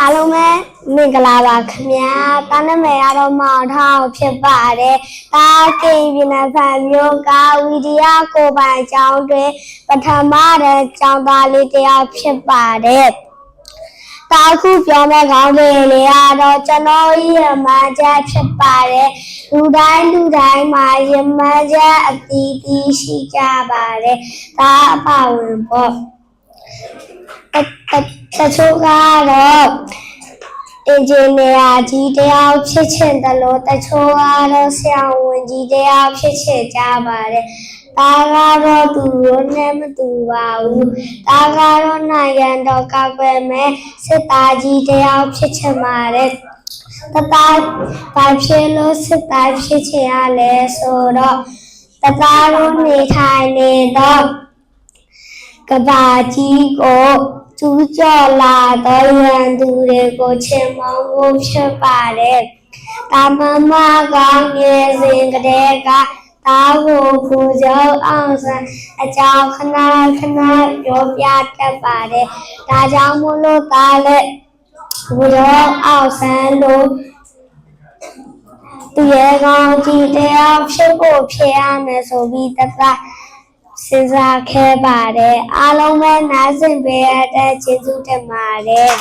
အားလုံးပဲမင်္ဂလာပါခင်ဗျာ။တာနမယ်ကတော့မောင်ထောင်ဖြစ်ပါတယ်။တာကိပြည်နယ်ဆန်မျိုးကဝီဒီယကိုပိုင်အကြောင်းတွေပထမတဲ့ကျောင်းသားလေးတယောက်ဖြစ်ပါတယ်။ တာခုပြောမဲ့ခေါင်းလေးလေးကတော့ကျွန်တော်ဤရမန်းချက်ဖြစ်ပါတယ်လူတိုင်းလူတိုင်းမှာရမန်းချက်အတီးတီးရှိကြပါတယ်ဒါအပဝင်ပေါ့တတတချို့ကတော့အင်ဂျင်နီယာကြီးတယောက်ဖြစ်ချင်တယ်လို့တချို့ကတော့ဆရာဝန်ကြီးတယောက်ဖြစ်ချင်ကြပါတယ်။ ဒါကတော့သူတို့နဲ့မတူပါဘူး။ဒါကတော့နိုင်ငံတော်ကပဲမဲ့စစ်သားကြီးတယောက်ဖြစ်ချင်ပါတယ်။တသားဘာဖြစ်လို့စစ်သားဖြစ်ချင်ရလဲဆိုတော့တသားတို့နေထိုင်နေတော့ကဘာကြီးကိုကျူးကျော်လာတော့ရန်သူတွေကိုချင်မောင်းဖို့ဖြစ်ပါတယ်။တာမမကောင်းငယ်စဉ်ကတည်းက တာကိုပူဇော်အောင်စံအကြောင်းခဏခဏပြောပြတတ်ပါတယ်။ဒါကြောင့်မို့လို့တာလည်းပူဇော်အောင်စံလို့သူရဲ့ကောင်းကြီးတရားဖြစ်ဖို့ဖြစ်ရမယ်ဆိုပြီးတသက်စဉ်းစားခဲ့ပါတယ်အားလုံးပဲနားဆင်ပေးရတဲ့ကျေးဇူးတင်ပါတယ်